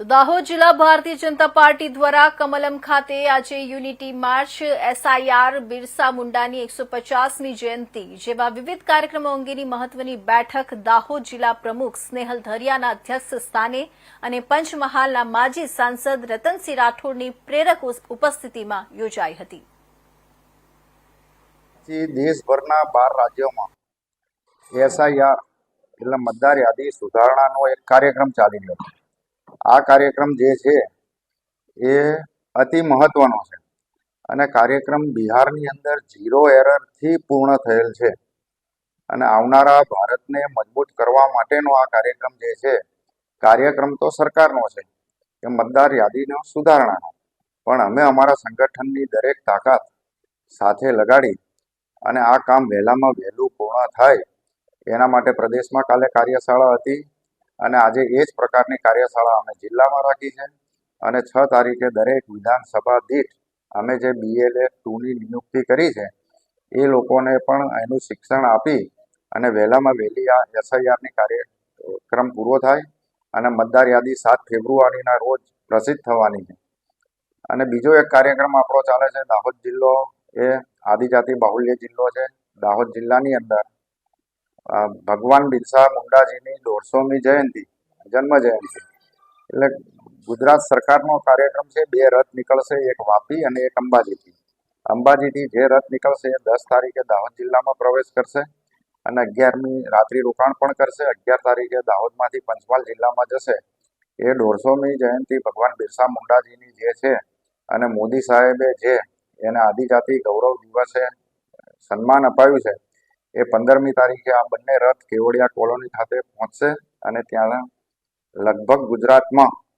દાહોદ જિલ્લા ભારતીય જનતા પાર્ટી દ્વારા કમલમ ખાતે આજે યુનિટી માર્ચ એસઆઈઆર બિરસા મુંડાની એકસો પચાસમી જયંતિ જેવા વિવિધ કાર્યક્રમો અંગેની મહત્વની બેઠક દાહોદ જિલ્લા પ્રમુખ સ્નેહલ ધરિયાના અધ્યક્ષ સ્થાને અને પંચમહાલના માજી સાંસદ રતનસિંહ રાઠોડની પ્રેરક ઉપસ્થિતિમાં યોજાઈ હતી. દેશભરના બાર રાજ્યોમાં એસઆઈઆર એટલે મતદાર યાદી સુધારણાનો એક કાર્યક્રમ ચાલી રહ્યો છે. આ કાર્યક્રમ જે છે, એ અતિ મહત્વનો છે. અને કાર્યક્રમ બિહારની અંદર ઝીરો એરરથી પૂર્ણ થયેલ છે. અને આવનારા ભારતને મજબૂત કરવા માટેનો આ કાર્યક્રમ જે છે, કાર્યક્રમ તો સરકારનો છે, કે મતદાર યાદીનો સુધારણાનો. પણ અમે અમારા સંગઠનની દરેક તાકાત સાથે લગાડી અને આ કામ વહેલામાં વહેલું પૂર્ણ થાય, એના માટે પ્રદેશમાં કાલે કાર્યશાળા હતી. અને આજે એ જ પ્રકારની કાર્યશાળા અમે જિલ્લામાં રાખી છે. અને છ તારીખે દરેક વિધાનસભા દીઠ અમે જે બીએલએ ટુની નિયુક્તિ કરી છે, એ લોકોને પણ એનું શિક્ષણ આપી અને વહેલામાં વહેલી આ એસઆઈઆરની કાર્યક્રમ પૂરો થાય અને મતદાર યાદી સાત ફેબ્રુઆરીના રોજ પ્રસિદ્ધ થવાની છે. અને બીજો એક કાર્યક્રમ આપણો ચાલે છે, દાહોદ જિલ્લો એ આદિજાતિ બાહુલ્ય જિલ્લો છે. દાહોદ જિલ્લાની અંદર ભગવાન બિરસા મુંડાજીની દોઢસોમી જયંતિ જન્મ જયંતિ એટલે ગુજરાત સરકારનો કાર્યક્રમ છે, બે રથ નીકળશે, એક વાપી અને એક અંબાજીથી. અંબાજીથી જે રથ નીકળશે એ દસ તારીખે દાહોદ જિલ્લામાં પ્રવેશ કરશે અને અગિયારમી રાત્રિ રોકાણ પણ કરશે. અગિયાર તારીખે દાહોદમાંથી પંચમહાલ જિલ્લામાં જશે. એ દોઢસોમી જયંતિ ભગવાન બિરસા મુંડાજીની જે છે અને મોદી સાહેબે જે એને આદિજાતિ ગૌરવ દિવસે સન્માન અપાયું છે એ પંદરમી તારીખે આ બંને રથ કેવડિયા કોલોની ખાતે પહોંચશે અને ત્યાં લગભગ ગુજરાતમાં